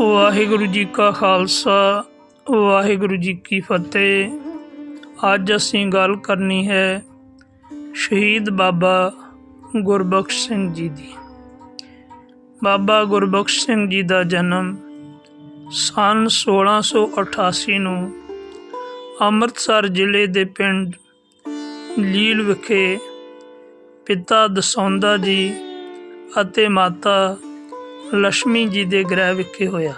ਵਾਹਿਗੁਰੂ ਜੀ ਕਾ ਖਾਲਸਾ, ਵਾਹਿਗੁਰੂ ਜੀ ਕੀ ਫਤਿਹ। ਅੱਜ ਅਸੀਂ ਗੱਲ ਕਰਨੀ ਹੈ ਸ਼ਹੀਦ ਬਾਬਾ ਗੁਰਬਖਸ਼ ਸਿੰਘ ਜੀ ਦੀ। ਬਾਬਾ ਗੁਰਬਖਸ਼ ਸਿੰਘ ਜੀ ਦਾ ਜਨਮ ਸਨ 1688 ਨੂੰ ਅੰਮ੍ਰਿਤਸਰ ਜ਼ਿਲ੍ਹੇ ਦੇ ਪਿੰਡ ਲੀਲ ਵਿਖੇ ਪਿਤਾ ਦਸੌਂਦਾ ਜੀ ਅਤੇ ਮਾਤਾ ਲక్ష్ਮੀ ਜੀ ਦੇ ਗ੍ਰਹਿ ਵਿਖੇ ਹੋਇਆ।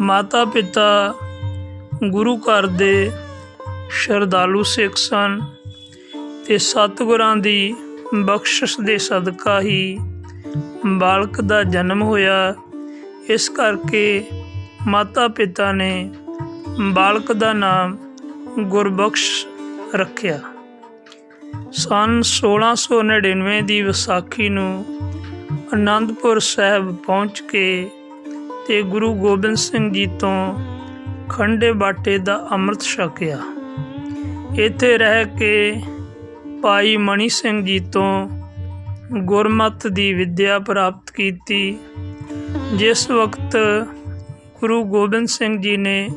ਮਾਤਾ ਪਿਤਾ ਗੁਰੂ ਘਰ ਦੇ ਸ਼ਰਧਾਲੂ ਸਿੱਖ ਸਨ ਤੇ ਸਤਿਗੁਰਾਂ ਦੀ ਬਖਸ਼ਿਸ਼ ਦੇ ਸਦਕਾ ਹੀ ਬਾਲਕ ਦਾ ਜਨਮ ਹੋਇਆ। ਇਸ ਕਰਕੇ ਮਾਤਾ ਪਿਤਾ ਨੇ ਬਾਲਕ ਦਾ ਨਾਮ ਗੁਰਬਖਸ਼ ਰੱਖਿਆ। ਸਨ 1699 ਦੀ ਵਿਸਾਖੀ ਨੂੰ ਅਨੰਦਪੁਰ ਸਾਹਿਬ ਪਹੁੰਚ ਕੇ ਤੇ ਗੁਰੂ ਗੋਬਿੰਦ ਸਿੰਘ ਜੀ ਤੋਂ ਖੰਡੇ ਬਾਟੇ ਦਾ ਅੰਮ੍ਰਿਤ ਛਕਿਆ। ਇੱਥੇ ਰਹਿ ਕੇ ਭਾਈ ਮਣੀ ਸਿੰਘ ਜੀ ਤੋਂ ਗੁਰਮਤ ਦੀ ਵਿੱਦਿਆ ਪ੍ਰਾਪਤ ਕੀਤੀ। ਜਿਸ ਵਕਤ ਗੁਰੂ ਗੋਬਿੰਦ ਸਿੰਘ ਜੀ ਨੇ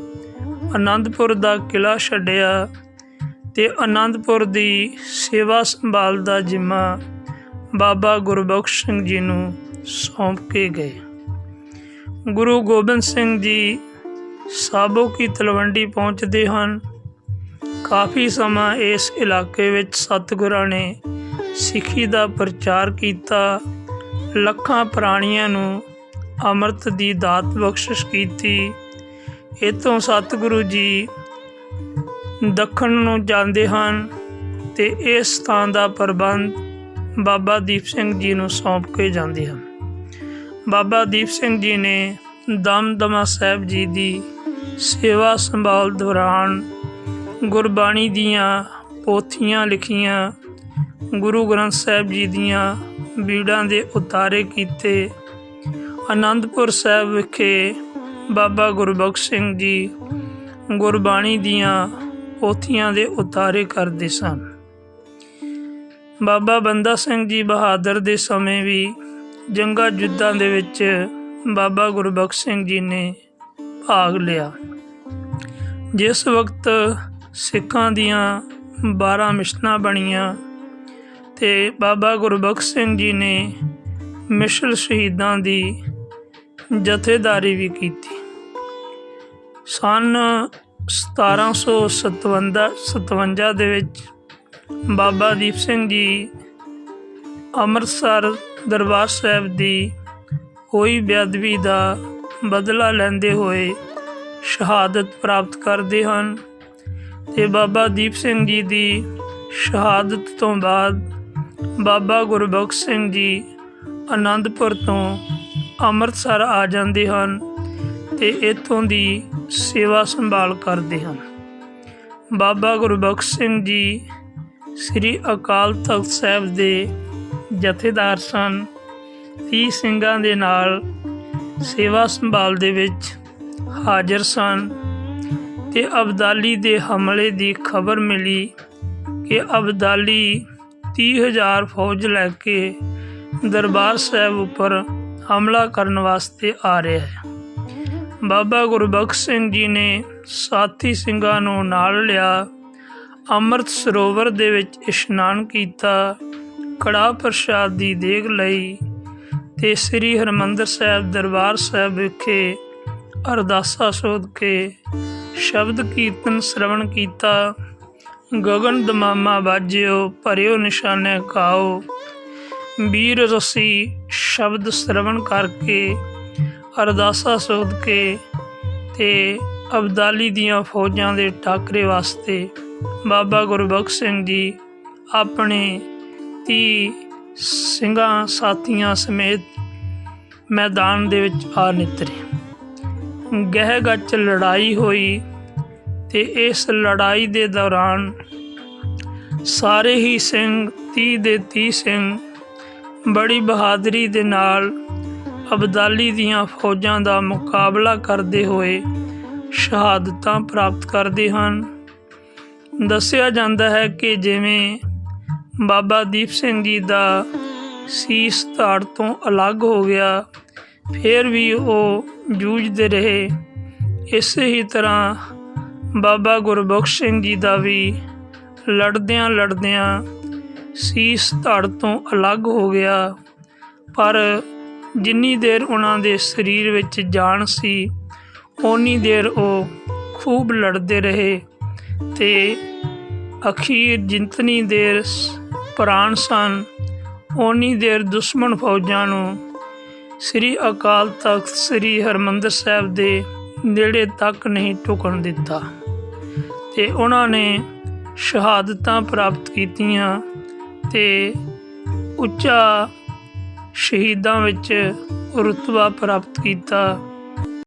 ਆਨੰਦਪੁਰ ਦਾ ਕਿਲਾ ਛੱਡਿਆ ਤੇ ਆਨੰਦਪੁਰ ਦੀ ਸੇਵਾ ਸੰਭਾਲ ਦਾ ਜ਼ਿੰਮਾ ਬਾਬਾ ਗੁਰਬਖਸ਼ ਸਿੰਘ ਜੀ ਨੂੰ ਸੌਂਪ ਕੇ ਗਏ। ਗੁਰੂ ਗੋਬਿੰਦ ਸਿੰਘ ਜੀ ਸਾਬੋ ਕੀ ਤਲਵੰਡੀ ਪਹੁੰਚਦੇ ਹਨ। ਕਾਫੀ ਸਮਾਂ ਇਸ ਇਲਾਕੇ ਵਿੱਚ ਸਤਿਗੁਰਾਂ ਨੇ ਸਿੱਖੀ ਦਾ ਪ੍ਰਚਾਰ ਕੀਤਾ। ਲੱਖਾਂ ਪ੍ਰਾਣੀਆਂ ਨੂੰ ਅੰਮ੍ਰਿਤ ਦੀ ਦਾਤ ਬਖਸ਼ਿਸ਼ ਕੀਤੀ। ਇਤੋਂ ਸਤਿਗੁਰੂ ਜੀ ਦੱਖਣ ਨੂੰ ਜਾਂਦੇ ਹਨ ਤੇ ਇਸ ਸਥਾਨ ਦਾ ਪ੍ਰਬੰਧ ਬਾਬਾ ਦੀਪ ਸਿੰਘ ਜੀ ਨੂੰ ਸੌਂਪ ਕੇ ਜਾਂਦੇ ਹਨ। ਬਾਬਾ ਦੀਪ ਸਿੰਘ ਜੀ ਨੇ ਦਮਦਮਾ ਸਾਹਿਬ ਜੀ ਦੀ ਸੇਵਾ ਸੰਭਾਲ ਦੌਰਾਨ ਗੁਰਬਾਣੀ ਦੀਆਂ ਪੋਥੀਆਂ ਲਿਖੀਆਂ, ਗੁਰੂ ਗ੍ਰੰਥ ਸਾਹਿਬ ਜੀ ਦੀਆਂ ਬੀੜਾਂ ਦੇ ਉਤਾਰੇ ਕੀਤੇ। ਆਨੰਦਪੁਰ ਸਾਹਿਬ ਵਿਖੇ ਬਾਬਾ ਗੁਰਬਖਸ਼ ਸਿੰਘ ਜੀ ਗੁਰਬਾਣੀ ਦੀਆਂ ਪੋਥੀਆਂ ਦੇ ਉਤਾਰੇ ਕਰਦੇ ਸਨ। ਬਾਬਾ ਬੰਦਾ ਸਿੰਘ ਜੀ ਬਹਾਦਰ ਦੇ ਸਮੇਂ ਵੀ ਜੰਗਾ ਯੁੱਧਾਂ ਦੇ ਵਿੱਚ ਬਾਬਾ ਗੁਰਬਖਸ਼ ਸਿੰਘ ਜੀ ਨੇ ਭਾਗ ਲਿਆ। ਜਿਸ ਵਕਤ ਸਿੱਖਾਂ ਦੀਆਂ 12 ਮਿਸ਼ਨਾਂ ਬਣੀਆਂ ਤੇ ਬਾਬਾ ਗੁਰਬਖਸ਼ ਸਿੰਘ ਜੀ ਨੇ ਮਿਸ਼ਲ ਸ਼ਹੀਦਾਂ ਦੀ ਜਥੇਦਾਰੀ ਵੀ ਕੀਤੀ। ਸਨ 1757 57 ਦੇ ਵਿੱਚ ਬਾਬਾ ਦੀਪ ਸਿੰਘ ਜੀ, ਅੰਮ੍ਰਿਤਸਰ ਦਰਬਾਰ ਸਾਹਿਬ ਦੀ ਹੋਈ ਬੇਅਦਬੀ ਦਾ ਬਦਲਾ ਲੈਂਦੇ ਹੋਏ ਸ਼ਹਾਦਤ ਪ੍ਰਾਪਤ ਕਰਦੇ ਹਨ ਤੇ ਬਾਬਾ ਦੀਪ ਸਿੰਘ ਜੀ ਦੀ ਸ਼ਹਾਦਤ ਤੋਂ ਬਾਅਦ ਬਾਬਾ ਗੁਰਬਖਸ਼ ਸਿੰਘ ਜੀ ਆਨੰਦਪੁਰ ਤੋਂ ਅੰਮ੍ਰਿਤਸਰ ਆ ਜਾਂਦੇ ਹਨ ਤੇ ਇੱਥੋਂ ਦੀ ਸੇਵਾ ਸੰਭਾਲ ਕਰਦੇ ਹਨ। ਬਾਬਾ ਗੁਰਬਖਸ਼ ਸਿੰਘ ਜੀ ਸ੍ਰੀ ਅਕਾਲ ਤਖਤ ਸਾਹਿਬ ਦੇ ਜਥੇਦਾਰ ਸਨ। 30 ਸਿੰਘਾਂ ਦੇ ਨਾਲ ਸੇਵਾ ਸੰਭਾਲ ਦੇ ਵਿੱਚ ਹਾਜ਼ਰ ਸਨ ਤੇ ਅਬਦਾਲੀ ਦੇ ਹਮਲੇ ਦੀ ਖਬਰ ਮਿਲੀ ਕਿ ਅਬਦਾਲੀ 30000 ਫੌਜ ਲੈ ਕੇ ਦਰਬਾਰ ਸਾਹਿਬ ਉੱਪਰ ਹਮਲਾ ਕਰਨ ਵਾਸਤੇ ਆ ਰਿਹਾ ਹੈ। ਬਾਬਾ ਗੁਰਬਖਸ਼ ਸਿੰਘ ਜੀ ਨੇ ਸਾਥੀ ਸਿੰਘਾਂ ਨੂੰ ਨਾਲ ਲਿਆ ਅੰਮ੍ਰਿਤ ਸਰੋਵਰ ਦੇ ਵਿੱਚ ਇਸ਼ਨਾਨ ਕੀਤਾ ਕੜਾ ਪ੍ਰਸ਼ਾਦ ਦੀ ਦੇਗ ਲਈ ਤੇ ਸ੍ਰੀ ਹਰਮੰਦਰ ਸਾਹਿਬ ਦਰਬਾਰ ਸਾਹਿਬ ਵਿਖੇ ਅਰਦਾਸਾ ਸੋਧ ਕੇ ਸ਼ਬਦ ਕੀਰਤਨ ਸ਼ਰਵਣ ਕੀਤਾ। ਗਗਨ ਦਮਾਮਾ ਬਾਜਿਓ ਭਰਿਓ ਨਿਸ਼ਾਨੇ ਕਾਓ ਵੀਰ ਰਸੀ ਸ਼ਬਦ ਸ਼ਰਵਣ ਕਰਕੇ ਅਰਦਾਸਾ ਸੋਧ ਕੇ ਤੇ ਅਬਦਾਲੀ ਦੀਆਂ ਫੌਜਾਂ ਦੇ ਟਾਕਰੇ ਵਾਸਤੇ ਬਾਬਾ ਗੁਰਬਖਸ਼ ਸਿੰਘ ਜੀ ਆਪਣੇ 30 ਸਿੰਘਾਂ ਸਾਥੀਆਂ ਸਮੇਤ ਮੈਦਾਨ ਦੇ ਵਿੱਚ ਆ ਨਿਤਰੇ। ਗਹਿ ਗੱਚ ਲੜਾਈ ਹੋਈ ਤੇ ਇਸ ਲੜਾਈ ਦੇ ਦੌਰਾਨ ਸਾਰੇ ਹੀ ਸਿੰਘ 30 ਦੇ 30 ਸਿੰਘ ਬੜੀ ਬਹਾਦਰੀ ਦੇ ਨਾਲ ਅਬਦਾਲੀ ਦੀਆਂ ਫੌਜਾਂ ਦਾ ਮੁਕਾਬਲਾ ਕਰਦੇ ਹੋਏ ਸ਼ਹਾਦਤਾਂ ਪ੍ਰਾਪਤ ਕਰਦੇ ਹਨ। ਦੱਸਿਆ ਜਾਂਦਾ ਹੈ ਕਿ ਜਿਵੇਂ ਬਾਬਾ ਦੀਪ ਸਿੰਘ ਜੀ ਦਾ ਸੀਸ ਧੜ ਤੋਂ ਅਲੱਗ ਹੋ ਗਿਆ, ਫਿਰ ਵੀ ਉਹ ਜੂਝਦੇ ਰਹੇ। ਇਸੇ ਹੀ ਤਰ੍ਹਾਂ ਬਾਬਾ ਗੁਰਬਖਸ਼ ਸਿੰਘ ਜੀ ਦਾ ਵੀ ਲੜਦਿਆਂ ਲੜਦਿਆਂ ਸੀਸ ਧੜ ਤੋਂ ਅਲੱਗ ਹੋ ਗਿਆ। ਪਰ ਜਿੰਨੀ ਦੇਰ ਉਹਨਾਂ ਦੇ ਸਰੀਰ ਵਿੱਚ ਜਾਨ ਸੀ, ਓਨੀ ਦੇਰ ਉਹ ਖੂਬ ਲੜਦੇ ਰਹੇ। ਤੇ ਅਖੀਰ ਜਿੰਤਨੀ ਦੇਰ ਸ- ਪ੍ਰਾਣ ਸਨ, ਓਨੀ ਦੇਰ ਦੁਸ਼ਮਣ ਫੌਜਾਂ ਨੂੰ ਸ੍ਰੀ ਅਕਾਲ ਤਖਤ ਸ੍ਰੀ ਹਰਮੰਦਰ ਸਾਹਿਬ ਦੇ ਨੇੜੇ ਤੱਕ ਨਹੀਂ ਟੁਕਣ ਦਿੱਤਾ ਤੇ ਉਹਨਾਂ ਨੇ ਸ਼ਹਾਦਤਾਂ ਪ੍ਰਾਪਤ ਕੀਤੀਆਂ ਤੇ ਉੱਚਾ ਸ਼ਹੀਦਾਂ ਵਿੱਚ ਰੁਤਬਾ ਪ੍ਰਾਪਤ ਕੀਤਾ।